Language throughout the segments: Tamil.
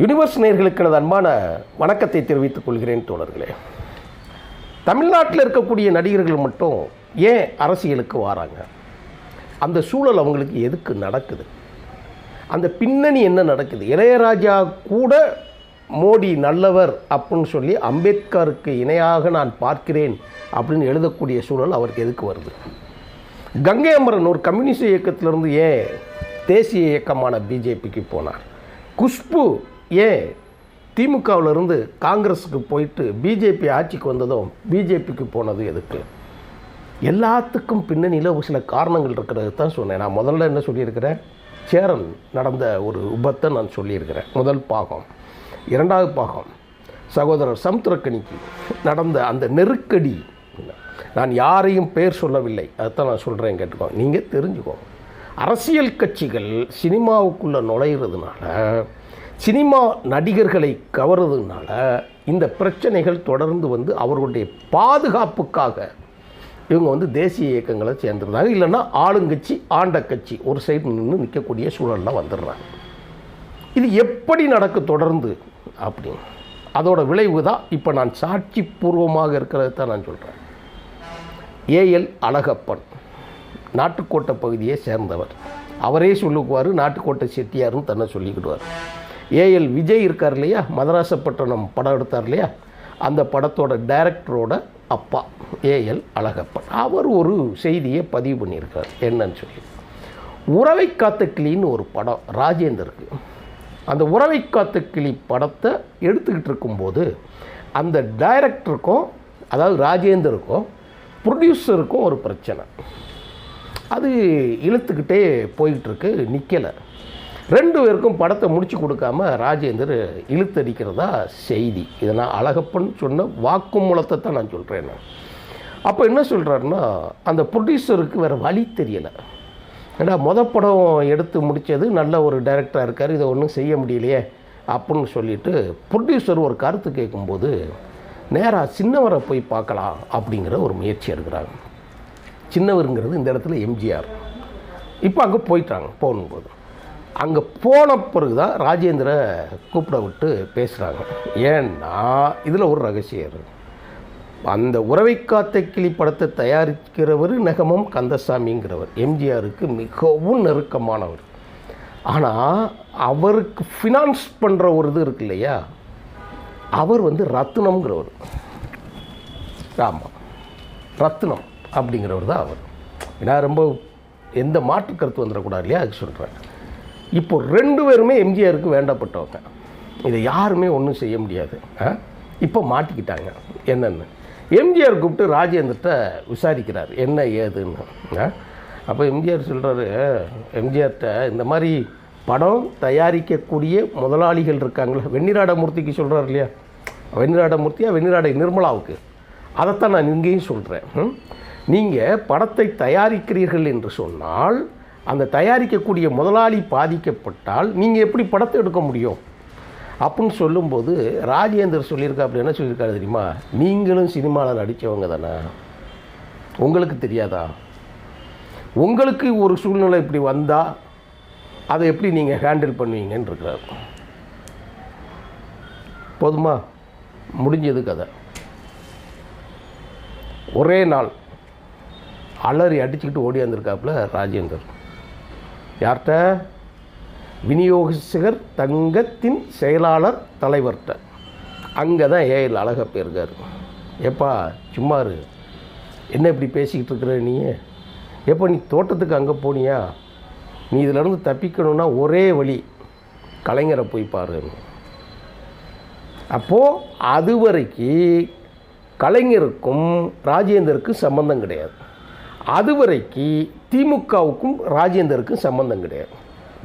யூனிவர்ஸ் நேர்களுக்கு எனது அன்பான வணக்கத்தை தெரிவித்துக் கொள்கிறேன் தோழர்களே. தமிழ்நாட்டில் இருக்கக்கூடிய நடிகர்கள் மட்டும் ஏன் அரசியலுக்கு வராங்க? அந்த சூழல் அவங்களுக்கு எதுக்கு நடக்குது? அந்த பின்னணி என்ன நடக்குது? இளையராஜா கூட மோடி நல்லவர் அப்படின்னு சொல்லி அம்பேத்கருக்கு இணையாக நான் பார்க்கிறேன் அப்படின்னு எழுதக்கூடிய சூழல் அவருக்கு எதுக்கு வருது? கங்கை அமரன் ஒரு கம்யூனிஸ்ட் இயக்கத்திலிருந்து ஏன் தேசிய இயக்கமான பிஜேபிக்கு போனார்? குஷ்பு ஏன் திமுகவிலிருந்து காங்கிரஸுக்கு போயிட்டு பிஜேபி ஆட்சிக்கு வந்ததும் பிஜேபிக்கு போனது எதுக்கு? எல்லாத்துக்கும் பின்னணியில் ஒரு சில காரணங்கள் இருக்கிறது தான் சொன்னேன். நான் முதல்ல என்ன சொல்லியிருக்கிறேன்? சேரன் நடந்த ஒரு உபத்தை நான் சொல்லியிருக்கிறேன். முதல் பாகம். இரண்டாவது பாகம். சகோதரர் சமுத்திரக்கணிக்கு நடந்த அந்த நெருக்கடி. நான் யாரையும் பெயர் சொல்லவில்லை. அதுதான் நான் சொல்கிறேன் கேட்டுக்கோ. நீங்கள் தெரிஞ்சுக்கோங்க. அரசியல் கட்சிகள் சினிமாவுக்குள்ளே நுழையிறதுனால சினிமா நடிகர்களை கவர்றதுனால இந்த பிரச்சனைகள் தொடர்ந்து வந்து அவர்களுடைய பாதுகாப்புக்காக இவங்க வந்து தேசிய இயக்கங்களை சேர்ந்துருந்தாங்க. இல்லைன்னா ஆளுங்கட்சி ஆண்ட கட்சி ஒரு சைடு நின்று நிற்கக்கூடிய சூழலில் வந்துடுறாங்க. இது எப்படி நடக்க தொடர்ந்து அப்படின்னு. அதோட விளைவு தான் இப்போ நான் சாட்சி பூர்வமாக இருக்கிறது தான் நான் சொல்கிறேன் ஏஎல் அழகப்பன் நாட்டுக்கோட்டை பகுதியை சேர்ந்தவர். அவரே சொல்லுக்குவார் நாட்டுக்கோட்டை செட்டியார்னு தன்னை சொல்லிக்கிடுவார். ஏஎல் விஜய் இருக்கார் இல்லையா? மதராசப்பட்டினம் படம் எடுத்தார் இல்லையா? அந்த படத்தோட டைரக்டரோட அப்பா ஏஎல் அழகப்பன். அவர் ஒரு செய்தியை பதிவு பண்ணியிருக்கார். என்னன்னு சொல்லி. உறவை காத்த கிளின்னு ஒரு படம் ராஜேந்தருக்கு. அந்த உறவை காத்த கிளி படத்தை எடுத்துக்கிட்டு இருக்கும்போது அந்த டைரக்டருக்கும் அதாவது ராஜேந்தருக்கும் ப்ரொடியூசருக்கும் ஒரு பிரச்சனை. அது இழுத்துக்கிட்டே போயிட்டுருக்கு நிற்கலை ரெண்டு பேருக்கும் படத்தை முடிச்சு கொடுக்காம ராஜேந்தர் இழுத்தடிக்கிறதா செய்தி. இதை நான் அழகப்பன் சொன்ன வாக்குமூலத்தை தான் நான் சொல்கிறேன் அப்போ என்ன சொல்கிறாருன்னா அந்த ப்ரொடியூசருக்கு வேறு வழி தெரியலை. ஏன்னா மொத படம் எடுத்து முடித்தது நல்ல ஒரு டைரக்டராக இருக்கார் இதை ஒன்றும் செய்ய முடியலையே அப்படின்னு சொல்லிட்டு ப்ரொடியூசர் ஒரு கருத்து கேட்கும்போது நேராக சின்னவரை போய் பார்க்கலாம் அப்படிங்கிற ஒரு முயற்சி எடுக்கிறாங்க. சின்னவருங்கிறது இந்த இடத்துல எம்ஜிஆர் இப்போ அங்கே போயிட்டாங்க போகும்போது. அங்கே போன பிறகு தான் ராஜேந்திர கூப்பிட விட்டு பேசுகிறாங்க ஏன்னா இதில் ஒரு ரகசியம் இருக்கு. அந்த உறவை காத்த கிளி படத்தை தயாரிக்கிறவர் நெகமம் கந்தசாமிங்கிறவர். எம்ஜிஆருக்கு மிகவும் நெருக்கமானவர். ஆனால் அவருக்கு ஃபினான்ஸ் பண்ணுற ஒரு இது இருக்கு இல்லையா? அவர் வந்து ரத்னம்ங்கிறவர். ஆமாம் ரத்னம் அப்படிங்கிறவர் தான் அவர். ஏன்னா ரொம்ப எந்த மாற்று கருத்து வந்துடக்கூடாது இல்லையா? அதுக்கு சொல்கிறேன் இப்போ ரெண்டு பேருமே எம்ஜிஆருக்கு வேண்டப்பட்டவங்க. இதை யாருமே ஒன்றும் செய்ய முடியாது. ஆ? இப்போ மாட்டிக்கிட்டாங்க. என்னென்னு? எம்ஜிஆர் கூப்பிட்டு ராஜேந்திரத்தை விசாரிக்கிறார். என்ன ஏதுன்னு. அப்போ எம்ஜிஆர் சொல்கிறாரு எம்ஜிஆர்கிட்ட இந்த மாதிரி படம் தயாரிக்கக்கூடிய முதலாளிகள் இருக்காங்களே வெண்ணிராடமூர்த்திக்கு சொல்கிறார் இல்லையா? வெண்ணிராடமூர்த்தியா வெண்ணிராட நிர்மலாவுக்கு? அதைத்தான் நான் இங்கேயும் சொல்கிறேன் நீங்கள் படத்தை தயாரிக்கிறீர்கள் என்று சொன்னால் அந்த தயாரிக்கக்கூடிய முதலாளி பாதிக்கப்பட்டால் நீங்கள் எப்படி படத்தை எடுக்க முடியும்? அப்படின்னு சொல்லும்போது ராஜேந்தர் சொல்லியிருக்கா அப்படி என்ன சொல்லியிருக்காரு தெரியுமா? நீங்களும் சினிமாவில் நடித்தவங்க தானே. உங்களுக்கு தெரியாதா? உங்களுக்கு ஒரு சூழ்நிலை இப்படி வந்தால் அதை எப்படி நீங்கள் ஹேண்டில் பண்ணுவீங்கன்னு இருக்கிறார். போதுமா? முடிஞ்சது கதை. ஒரே நாள் அலறி அடிச்சுக்கிட்டு ஓடியாந்துருக்காப்புல ராஜேந்தர் யார்கிட்ட விநியோகஸ்தகர் தங்கத்தின் செயலாளர் தலைவர்கிட்ட அங்கே தான் ஏஎல் அழகப்ப போயிருக்கார். ஏப்பா சும்மா இரு. என்ன இப்படி பேசிக்கிட்டு இருக்கிற நீ? எப்போ நீ தோட்டத்துக்கு அங்கே போனியா? நீ இதிலேருந்து தப்பிக்கணும்னா ஒரே வழி கலைஞரை போய் பாரு. அப்போது அது வரைக்கும் கலைஞருக்கும் ராஜேந்தருக்கும் சம்மந்தம் கிடையாது. அது வரைக்கும் திமுகவுக்கும் ராஜேந்தருக்கும் சம்பந்தம் கிடையாது.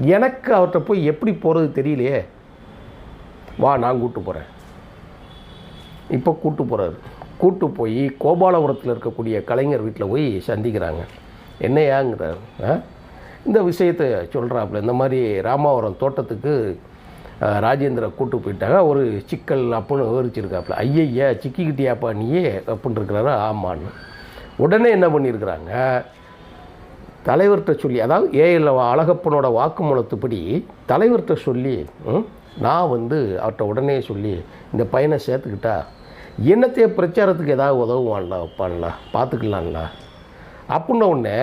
எனக்கு அவர்கிட்ட போய் எப்படி போகிறது தெரியலையே. வா நான் கூட்டு போகிறேன் இப்போ கூட்டு போகிறாரு கூட்டு போய் கோபாலபுரத்தில் இருக்கக்கூடிய கலைஞர் வீட்டில் போய் சந்திக்கிறாங்க. என்னையாங்கிறார் ஆ? இந்த விஷயத்தை சொல்கிறாப்புல இந்த மாதிரி ராமாவரம் தோட்டத்துக்கு ராஜேந்திர கூட்டு போயிட்டாங்க. ஒரு சிக்கல் அப்புன்னு விவரிச்சிருக்காப்புல ஐயய்யா சிக்கிக்கிட்டியாப்பா நீயே அப்படின்னு இருக்கிறாரு. ஆமான்னு. உடனே என்ன பண்ணியிருக்கிறாங்க? தலைவர்கிட்ட சொல்லி அதாவது ஏஎல் அழகப்பனோட வாக்குமூலத்துப்படி தலைவர்கிட்ட சொல்லி நான் வந்து அவர்கிட்ட உடனே சொல்லி இந்த பையனை சேர்த்துக்கிட்டா என்னத்தையே பிரச்சாரத்துக்கு ஏதாவது உதவுவான்ல வைப்பான்ல பார்த்துக்கலாம்ல அப்படின்ன உடனே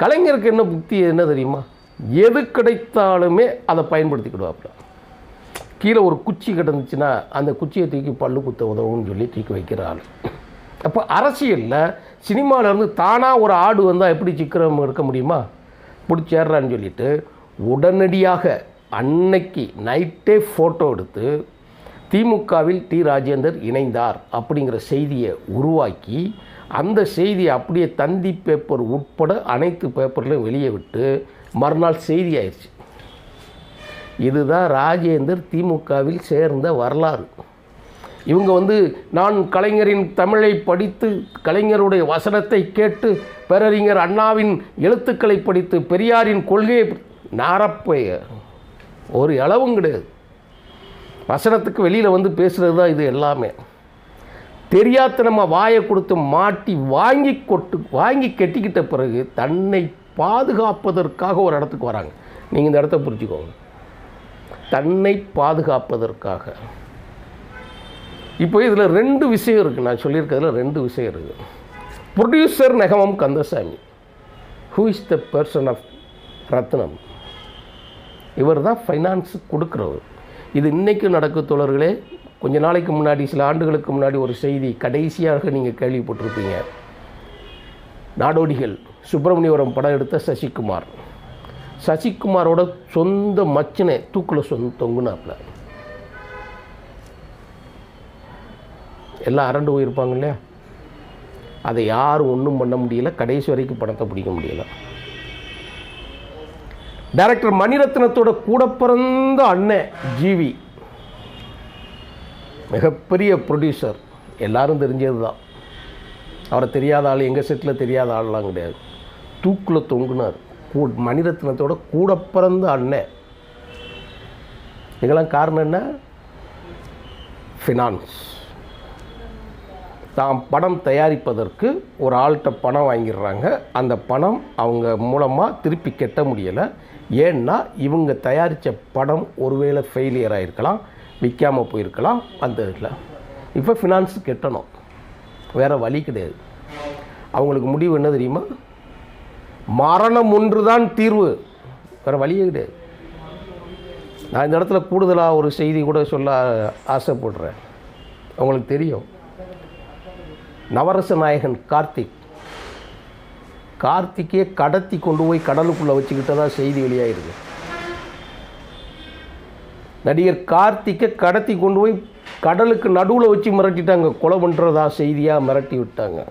கலைஞருக்கு என்ன புத்தி என்ன தெரியுமா? எது கிடைத்தாலுமே அதை பயன்படுத்திக்கிடுவாப்புல. கீழே ஒரு குச்சி கிடந்துச்சுன்னா அந்த குச்சியை தூக்கி பல்லு குத்த உதவும்னு சொல்லி தூக்கி வைக்கிற ஆள் அப்போ அரசியலில் சினிமாவிலேருந்து தானாக ஒரு ஆடு வந்தால் எப்படி சிக்கிரம் இருக்க முடியுமா? பிடிச்சேர்றான்னு சொல்லிட்டு உடனடியாக அன்னைக்கு நைட்டே ஃபோட்டோ எடுத்து திமுகவில் டி ராஜேந்தர் இணைந்தார் அப்படிங்கிற செய்தியை உருவாக்கி அந்த செய்தியை அப்படியே தந்தி பேப்பர் உட்பட அனைத்து பேப்பர்லையும் வெளியே விட்டு மறுநாள் செய்தி ஆயிடுச்சு. இதுதான் ராஜேந்தர் திமுகவில் சேர்ந்த வரலாறு. இவங்க வந்து நான் கலைஞரின் தமிழை படித்து கலைஞருடைய வசனத்தை கேட்டு பேரறிஞர் அண்ணாவின் எழுத்துக்களை படித்து பெரியாரின் கொள்கையை நாரப்பைய. ஒரு அளவும் கிடையாது. வசனத்துக்கு வெளியில் வந்து பேசுகிறது தான் இது எல்லாமே. தெரியாத்தனமாக வாயை கொடுத்து மாட்டி வாங்கி கொட்டு வாங்கி கட்டிக்கிட்ட பிறகு தன்னை பாதுகாப்பதற்காக ஒரு இடத்துக்கு வராங்க. நீங்கள் இந்த இடத்த புரிஞ்சுக்கோங்க. தன்னை பாதுகாப்பதற்காக. இப்போ இதில் ரெண்டு விஷயம் இருக்குது நான் சொல்லியிருக்கிறதுல ரெண்டு விஷயம் இருக்குது producer Negamam Kandasamy who is the person of Ratnam இவர் தான் ஃபைனான்ஸ் கொடுக்குறவர். இது இன்றைக்கும் நடக்கும் தோழர்களே. கொஞ்ச நாளைக்கு முன்னாடி சில ஆண்டுகளுக்கு முன்னாடி ஒரு செய்தி கடைசியாக நீங்கள் கேள்விப்பட்டிருப்பீங்க. நாடோடிகள் சுப்பிரமணியபுரம் படம் எடுத்த சசிகுமார். சசிகுமாரோட சொந்த மச்சனை தூக்கில் சொந்த தொங்குனாப்புல எல்லாம் அரண்டு போயிருப்பாங்க இல்லையா? அதை யாரும் ஒன்றும் பண்ண முடியல. கடைசி வரைக்கும் படத்தை பிடிக்க முடியல. டைரக்டர் மணிரத்னத்தோட கூட பிறந்த அண்ணன் ஜிவி. மிகப்பெரிய ப்ரொடியூசர் எல்லாரும் தெரிஞ்சது தான். அவரை தெரியாத ஆள் எங்கள் செட்டில் தெரியாத ஆள்லாம் கிடையாது. தூக்கில் தொங்குனார். கூ மணிரத்னத்தோட கூட பிறந்த அண்ணன் இதெல்லாம் காரணம் என்ன? ஃபினான்ஸ் தாம் படம் தயாரிப்பதற்கு ஒரு ஆள்கிட்ட பணம் வாங்கிடுறாங்க. அந்த பணம் அவங்க மூலமாக திருப்பி கட்ட முடியலை. ஏன்னா இவங்க தயாரித்த படம் ஒருவேளை ஃபெயிலியர் ஆகிருக்கலாம் விற்காமல் போயிருக்கலாம் அந்த இதில். இப்போ ஃபினான்ஸ் கட்டணும். வேறு வழி கிடையாது. அவங்களுக்கு முடிவு என்ன தெரியுமா? மரணம் ஒன்று தான் தீர்வு. வேறு வழியே கிடையாது. நான் இந்த இடத்துல கூடுதலாக ஒரு செய்தி கூட சொல்ல ஆசைப்படுறேன். அவங்களுக்கு தெரியும். நவரச நாயகன் கார்த்திக். கார்த்திக்கே கடத்தி கொண்டு போய் கடலுக்குள்ளே வச்சுக்கிட்டதா செய்தி வெளியாயிருக்கு. நடிகர் கார்த்திக்கை கடத்தி கொண்டு போய் கடலுக்கு நடுவில் வச்சு மிரட்டிட்டாங்க. கொலை பண்ணுறதா செய்தியாக மிரட்டி விட்டாங்க.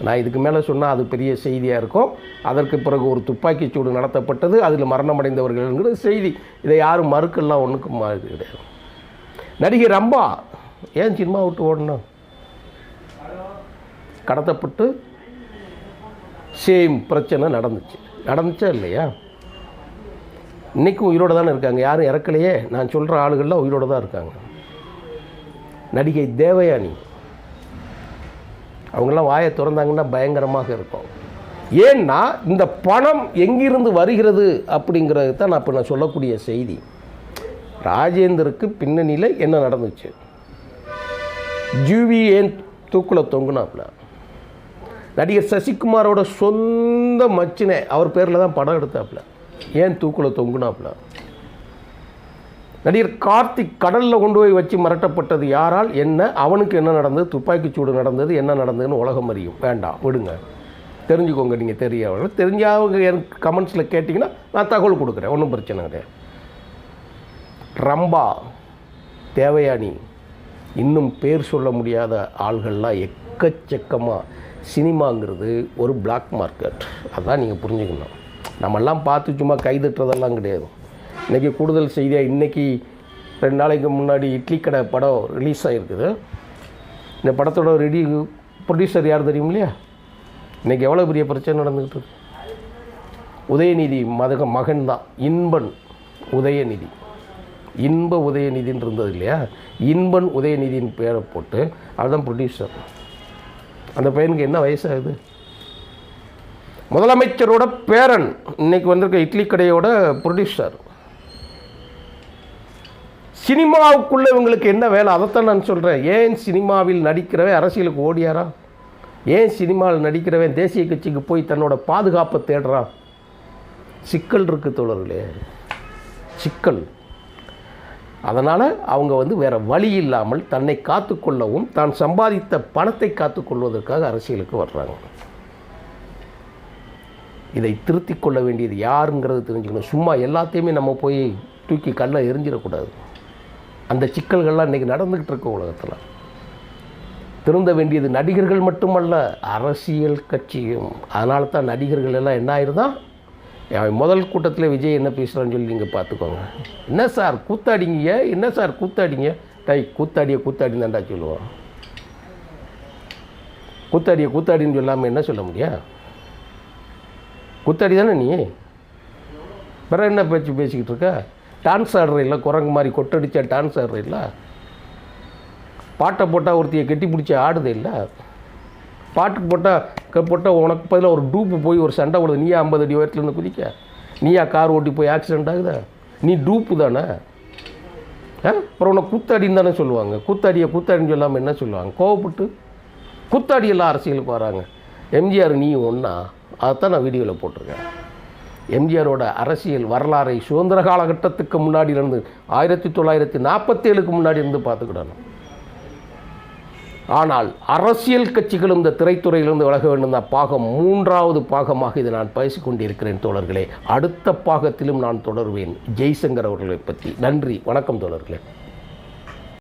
நான் இதுக்கு மேலே சொன்னால் அது பெரிய செய்தியாக இருக்கும். அதற்கு பிறகு ஒரு துப்பாக்கிச் சூடு நடத்தப்பட்டது. அதில் மரணமடைந்தவர்கள்ங்கிற செய்தி. இதை யாரும் மறுக்கெல்லாம் ஒன்றுக்கும் இது கிடையாது. நடிகை ரம்பா ஏன் சினிமா விட்டு ஓடணும்? கடத்தப்பட்டு சேம் பிரச்சனை நடந்துச்சு. நடந்துச்சா இல்லையா? இன்றைக்கும் உயிரோடு தானே இருக்காங்க. யாரும் இறக்கலையே. நான் சொல்கிற ஆளுகள்லாம் உயிரோடு தான் இருக்காங்க. நடிகை தேவயானி. அவங்களாம் வாயை திறந்தாங்கன்னா பயங்கரமாக இருக்கும். ஏன்னா இந்த பணம் எங்கிருந்து வருகிறது அப்படிங்கிறது தான் நான் இப்போ நான் சொல்லக்கூடிய செய்தி. ராஜேந்தருக்கு பின்னணியில் என்ன நடந்துச்சு? ஜூவி ஏன் தூக்கில் தொங்குனாப்புல நடிகர் சசிகுமாரோட சொந்த மச்சினை அவர் பேரில் தான் படம் எடுத்தாப்புல. ஏன் தூக்கில் தொங்குனாப்புல? நடிகர் கார்த்திக் கடலில் கொண்டு போய் வச்சு மிரட்டப்பட்டது யாரால்? என்ன? அவனுக்கு என்ன நடந்தது? துப்பாக்கிச் சூடு நடந்தது? என்ன நடந்ததுன்னு உலகம் அறியும். வேண்டாம் விடுங்க. தெரிஞ்சுக்கோங்க நீங்கள் தெரியாமல் தெரிஞ்சவங்க எனக்கு கமெண்ட்ஸில் கேட்டிங்கன்னா நான் தகவல் கொடுக்குறேன். ஒன்றும் பிரச்சனை கிடையாது. ரம்பா தேவயானி இன்னும் பேர் சொல்ல முடியாத ஆள்கள்லாம் எக்கச்சக்கமாக சினிமாங்கிறது ஒரு பிளாக் மார்க்கெட் அதான் நீங்கள் புரிஞ்சுக்கணும். நம்மெல்லாம் பார்த்து சும்மா கைதட்டுறதெல்லாம் கிடையாது. இன்றைக்கி கூடுதல் செய்தியாக இன்றைக்கி ரெண்டு நாளைக்கு முன்னாடி இட்லி கடை படம் ரிலீஸ் ஆகிருக்குது இந்த படத்தோட ரெடி ப்ரொடியூசர் யார் தெரியும் இல்லையா? இன்றைக்கி எவ்வளோ பெரிய பிரச்சனை நடந்துக்கிட்டு இருக்கு? உதயநிதி மதக மகன் தான். இன்பன் உதயநிதி. இன்ப உதயநிதின்னு இருந்தது இல்லையா? இன்பன் உதயநிதியின் பேரை போட்டு அதுதான் ப்ரொடியூசர் அந்த பையனுக்கு என்ன வயசாகுது? முதலமைச்சரோட பேரன் இன்னைக்கு வந்திருக்க இட்லி கடையோட ப்ரொடியூசர் சினிமாவுக்குள்ளே இவங்களுக்கு என்ன வேலை? அதைத்தான் நான் சொல்கிறேன் ஏன் சினிமாவில் நடிக்கிறவன் அரசியலுக்கு ஓடியாரா? ஏன் சினிமாவில் நடிக்கிறவன் தேசிய கட்சிக்கு போய் தன்னோட பாதுகாப்பை தேடுறான் சிக்கல் இருக்குது தோழர்களே. சிக்கல். அதனால் அவங்க வந்து வேறு வழி இல்லாமல் தன்னை காத்துக்கொள்ளவும் தான் சம்பாதித்த பணத்தை காத்துக்கொள்வதற்காக அரசியலுக்கு வர்றாங்க. இதை திருத்தி கொள்ள வேண்டியது யாருங்கிறது தெரிஞ்சுக்கணும். சும்மா எல்லாத்தையுமே நம்ம போய் தூக்கி கல்லை எரிஞ்சிடக்கூடாது. அந்த சிக்கல்கள்லாம் இன்றைக்கி நடந்துக்கிட்டு இருக்க உலகத்தில். திருந்த வேண்டியது நடிகர்கள் மட்டுமல்ல அரசியல் கட்சியும். அதனால தான் நடிகர்கள் எல்லாம் என்ன ஆயிருந்தான் முதல் கூட்டத்தில் விஜய் என்ன பேசுகிறான்னு சொல்லி நீங்கள் பார்த்துக்கோங்க. என்ன சார் கூத்தாடிங்க? என்ன சார் கூத்தாடிங்க? டை கூத்தாடிய கூத்தாடின்னு தான்டா சொல்லுவோம். கூத்தாடிய கூத்தாடின்னு சொல்லாமல் என்ன சொல்ல முடியும்? கூத்தாடி தானே நீ? பிற என்ன பேச்சு பேசிக்கிட்டு இருக்க? டான்ஸ் ஆடுற இல்லை குரங்கு மாதிரி கொட்டடிச்சா டான்ஸ் ஆடுற இல்லை? பாட்டை போட்டால் ஒருத்தையை கெட்டி பிடிச்சி ஆடுது இல்லை? பாட்டுக்கு போட்டால் போட்டால் உனக்கு பதிலாக ஒரு டூப்பு போய் ஒரு சண்டை விடுது நீயா ஐம்பது அடி உயரத்துலேருந்து குதிக்க? நீயா கார் ஓட்டி போய் ஆக்சிடென்ட் ஆகுதா? நீ டூப்பு தானே? அப்புறம் உன்னை கூத்தாடின்னு தானே சொல்லுவாங்க. கூத்தாடியை கூத்தாடின்னு சொல்லாமல் என்ன சொல்லுவாங்க? கோவப்பட்டு கூத்தாடியெல்லாம் அரசியலுக்கு வராங்க. எம்ஜிஆர் நீ ஒன்றா அதைத்தான் நான் வீடியோவில் போட்டிருக்கேன். எம்ஜிஆரோட அரசியல் வரலாறை சுதந்திர காலகட்டத்துக்கு முன்னாடி இருந்து ஆயிரத்தி தொள்ளாயிரத்தி நாற்பத்தேழுக்கு முன்னாடி இருந்து பார்த்துக்கிடணும். ஆனால் அரசியல் கட்சிகளும் இந்த திரைத்துறையிலிருந்து விலக வேண்டும் தான் பாகம் மூன்றாவது பாகமாக இதை நான் பேசிக் கொண்டிருக்கிறேன் தோழர்களே. அடுத்த பாகத்திலும் நான் தொடர்வேன். ஜெய்சங்கர் அவர்களை பற்றி. நன்றி. வணக்கம் தோழர்களே.